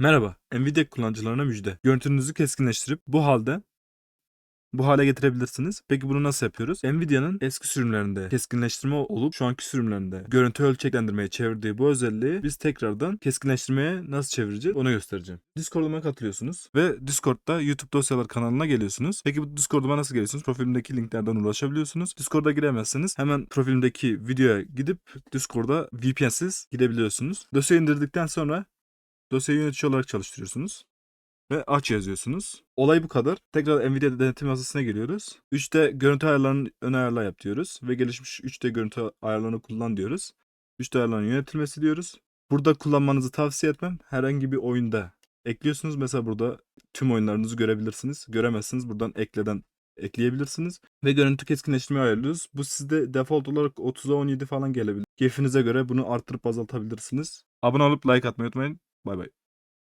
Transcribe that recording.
Merhaba, Nvidia kullanıcılarına müjde. Görüntünüzü keskinleştirip bu halde bu hale getirebilirsiniz. Peki bunu nasıl yapıyoruz? Nvidia'nın eski sürümlerinde keskinleştirme olup şu anki sürümlerinde görüntü ölçeklendirmeye çevirdiği bu özelliği biz tekrardan keskinleştirmeye nasıl çevireceğiz onu göstereceğim. Discord'uma katılıyorsunuz ve Discord'da YouTube dosyalar kanalına geliyorsunuz. Peki bu Discord'uma nasıl geliyorsunuz? Profilimdeki linklerden ulaşabiliyorsunuz. Discord'a giremezseniz hemen profilimdeki videoya gidip Discord'a VPN'siz gidebiliyorsunuz. Dosyayı indirdikten sonra dosyayı yönetici olarak çalıştırıyorsunuz. Ve aç yazıyorsunuz. Olay bu kadar. Tekrar Nvidia denetim yazısına giriyoruz. 3D görüntü ayarlarını ön ayarla yap diyoruz. Ve gelişmiş 3D görüntü ayarlarını kullan diyoruz. 3D ayarlarının yönetilmesi diyoruz. Burada kullanmanızı tavsiye etmem. Herhangi bir oyunda ekliyorsunuz. Mesela burada tüm oyunlarınızı görebilirsiniz. Göremezsiniz. Buradan ekleden ekleyebilirsiniz. Ve görüntü keskinleştirmeyi ayarlıyoruz. Bu sizde default olarak 30'a 17 falan gelebilir. Keyfinize göre bunu arttırıp azaltabilirsiniz. Abone olup like atmayı unutmayın. Bay bay.